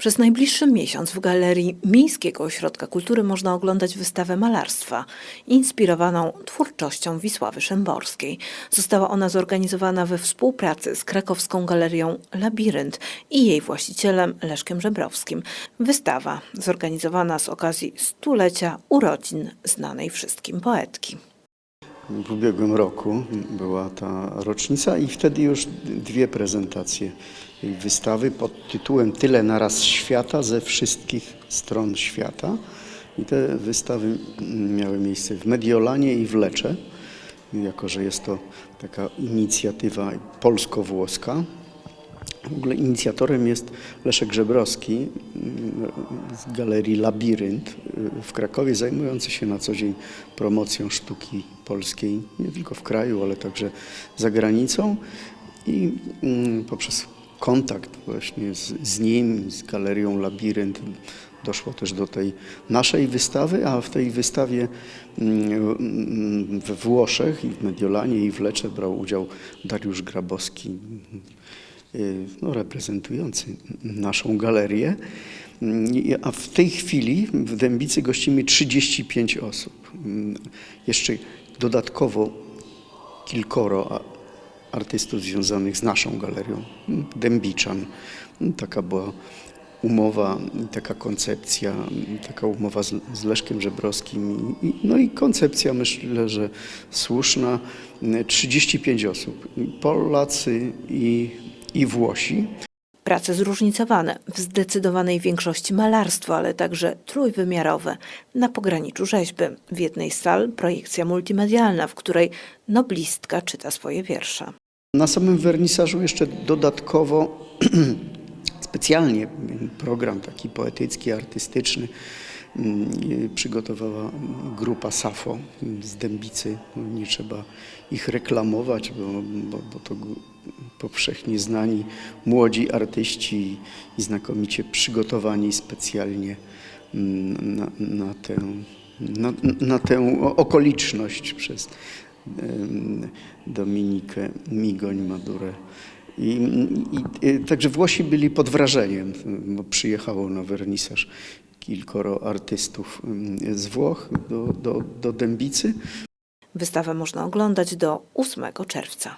Przez najbliższy miesiąc w Galerii Miejskiego Ośrodka Kultury można oglądać wystawę malarstwa inspirowaną twórczością Wisławy Szymborskiej. Została ona zorganizowana we współpracy z krakowską galerią Labirynt i jej właścicielem Leszkiem Żebrowskim. Wystawa zorganizowana z okazji stulecia urodzin znanej wszystkim poetki. W ubiegłym roku była ta rocznica i wtedy już dwie prezentacje wystawy pod tytułem Tyle naraz świata ze wszystkich stron świata. I te wystawy miały miejsce w Mediolanie i w Lecze, jako że jest to taka inicjatywa polsko-włoska. W ogóle inicjatorem jest Leszek Żebrowski mm, z galerii Labirynt y, w Krakowie, zajmujący się na co dzień promocją sztuki polskiej, nie tylko w kraju, ale także za granicą. I mm, poprzez kontakt właśnie z, z nim, z galerią Labirynt, doszło też do tej naszej wystawy, a w tej wystawie mm, we Włoszech i w Mediolanie i w Lecze brał udział Dariusz Grabowski, no, reprezentujący naszą galerię. I- A w tej chwili w Dębicy gościmy 35 osób. Mm, Jeszcze dodatkowo kilkoro artystów związanych z naszą galerią, mm, Dębiczan. Mm, Taka była umowa, taka koncepcja, mm, taka umowa z, Leszkiem Żebrowskim. No i koncepcja myślę, że słuszna. Mm, 35 osób, Polacy i, i Włosi. Prace zróżnicowane, w zdecydowanej większości malarstwo, ale także trójwymiarowe, na pograniczu rzeźby. W jednej z sal projekcja multimedialna, w której noblistka czyta swoje wiersze. Na samym wernisażu jeszcze dodatkowo specjalnie program taki poetycki, artystyczny mm, przygotowała grupa Safo z Dębicy. Nie trzeba ich reklamować, bo, bo, bo to powszechnie znani młodzi artyści i znakomicie przygotowani specjalnie mm, na, na, tę, na, na tę okoliczność przez Dominikę Migoń-Madurę. I, i, i, także Włosi byli pod wrażeniem, bo przyjechało na wernisaż kilkoro artystów em, z Włoch do, do, do Dębicy. Wystawę można oglądać do 8 czerwca.